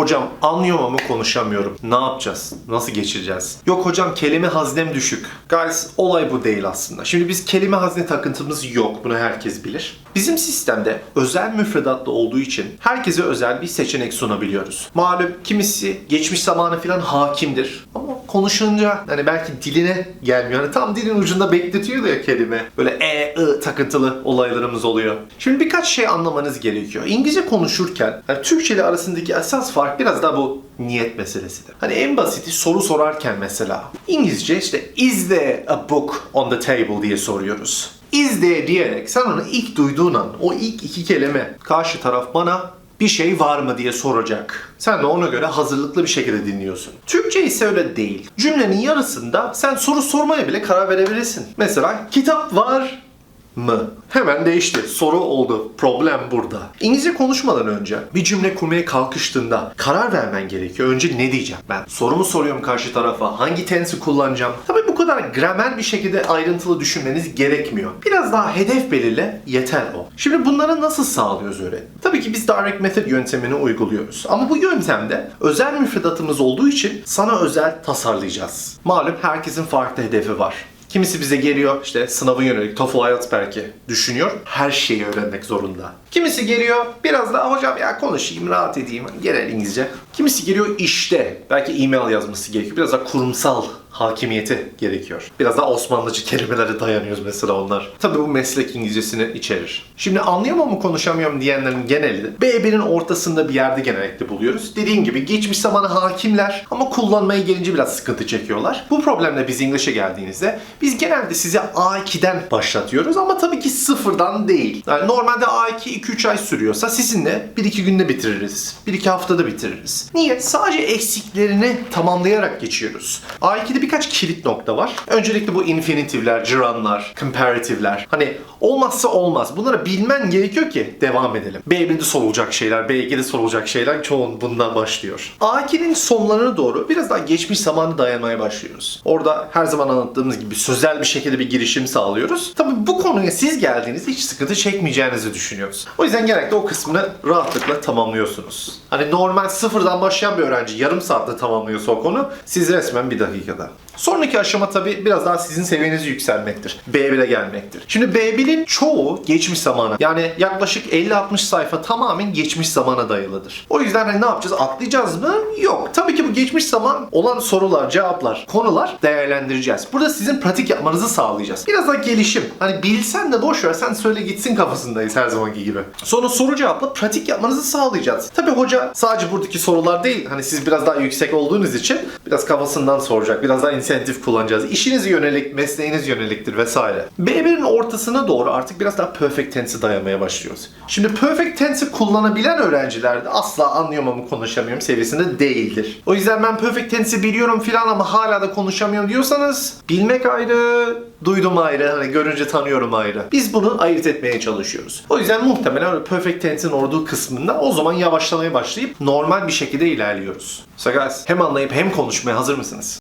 Hocam anlıyorum ama konuşamıyorum. Ne yapacağız? Nasıl geçireceğiz? Yok hocam kelime haznem düşük. Guys olay bu değil aslında. Şimdi biz kelime hazne takıntımız yok. Bunu herkes bilir. Bizim sistemde özel müfredatlı olduğu için herkese özel bir seçenek sunabiliyoruz. Malum kimisi geçmiş zamanı falan hakimdir. Ama konuşunca hani belki diline gelmiyor. Hani tam dilin ucunda bekletiyor ya kelime. Böyle e, ı takıntılı olaylarımız oluyor. Şimdi birkaç şey anlamanız gerekiyor. İngilizce konuşurken hani Türkçe ile arasındaki esas fark biraz daha bu niyet meselesidir. Hani en basiti soru sorarken mesela İngilizce işte is there a book on the table diye soruyoruz. Is there diyerek sen onu ilk duyduğun an o ilk iki kelime karşı taraf bana bir şey var mı diye soracak. Sen de ona göre hazırlıklı bir şekilde dinliyorsun. Türkçe ise öyle değil. Cümlenin yarısında sen soru sormaya bile karar verebilirsin. Mesela kitap var mı? Hemen değişti. Soru oldu. Problem burada. İngilizce konuşmadan önce bir cümle kurmaya kalkıştığında karar vermen gerekiyor. Önce ne diyeceğim ben? Sorumu soruyorum karşı tarafa. Hangi tensi kullanacağım? Tabii kadar gramer bir şekilde ayrıntılı düşünmeniz gerekmiyor. Biraz daha hedef belirle yeter o. Şimdi bunları nasıl sağlıyoruz öyle? Tabii ki biz direct method yöntemini uyguluyoruz. Ama bu yöntemde özel müfredatımız olduğu için sana özel tasarlayacağız. Malum herkesin farklı hedefi var. Kimisi bize geliyor işte sınavı yönelik TOEFL IELTS belki düşünüyor. Her şeyi öğrenmek zorunda. Kimisi geliyor biraz daha hocam ya konuşayım rahat edeyim genel İngilizce. Kimisi geliyor işte belki e-mail yazması gerekiyor. Biraz daha kurumsal hakimiyeti gerekiyor. Biraz daha Osmanlıcı kelimelere dayanıyoruz mesela onlar. Tabii bu meslek İngilizcesini içerir. Şimdi anlayamam mı konuşamıyorum diyenlerin geneli de B1'in ortasında bir yerde genellikle buluyoruz. Dediğim gibi geçmiş zamana hakimler ama kullanmaya gelince biraz sıkıntı çekiyorlar. Bu problemle biz English'e geldiğinizde biz genelde size A2'den başlatıyoruz ama tabii ki sıfırdan değil. Yani normalde A2 2-3 ay sürüyorsa sizinle 1-2 günde bitiririz. 1-2 haftada bitiririz. Niye? Sadece eksiklerini tamamlayarak geçiyoruz. A2'de birkaç kilit nokta var. Öncelikle bu infinitivler, gerunlar, comparative'ler. Hani olmazsa olmaz. Bunları bilmen gerekiyor ki devam edelim. B1'de sorulacak şeyler, B2'de sorulacak şeyler çoğun bundan başlıyor. A2'nin sonlarına doğru biraz daha geçmiş zamanı dayanmaya başlıyoruz. Orada her zaman anlattığımız gibi sözel bir şekilde bir girişim sağlıyoruz. Tabii bu konuya siz geldiğinizde hiç sıkıntı çekmeyeceğinizi düşünüyoruz. O yüzden genellikle o kısmını rahatlıkla tamamlıyorsunuz. Hani normal sıfırdan başlayan bir öğrenci yarım saatte tamamlıyorsa o konu siz resmen bir dakikada. Sonraki aşama tabii biraz daha sizin seviyenizi yükselmektir. B1'e gelmektir. Şimdi B1'in çoğu geçmiş zamana. Yani yaklaşık 50-60 sayfa tamamen geçmiş zamana dayalıdır. O yüzden hani ne yapacağız? Atlayacağız mı? Yok. Tabii ki bu geçmiş zaman olan sorular, cevaplar, konular değerlendireceğiz. Burada sizin pratik yapmanızı sağlayacağız. Biraz daha gelişim. Hani bilsen de boş ver sen söyle gitsin kafasındayız her zamanki gibi. Sonra soru cevapla pratik yapmanızı sağlayacağız. Tabii hoca sadece buradaki sorular değil. Hani siz biraz daha yüksek olduğunuz için biraz kafasından soracak. Biraz daha insentif kullanacağız. İşiniz yönelik, mesleğiniz yöneliktir vesaire. B1'in ortasına doğru artık biraz daha perfect tense'e dayamaya başlıyoruz. Şimdi perfect tense'i kullanabilen öğrenciler de asla anlıyorum konuşamıyorum seviyesinde değildir. O yüzden ben perfect tense'i biliyorum filan ama hala da konuşamıyorum diyorsanız bilmek ayrı, duydum ayrı, hani görünce tanıyorum ayrı. Biz bunu ayırt etmeye çalışıyoruz. O yüzden muhtemelen öyle perfect tense'in olduğu kısmında o zaman yavaşlamaya başlayıp normal bir şekilde ilerliyoruz. So guys, hem anlayıp hem konuşmaya hazır mısınız?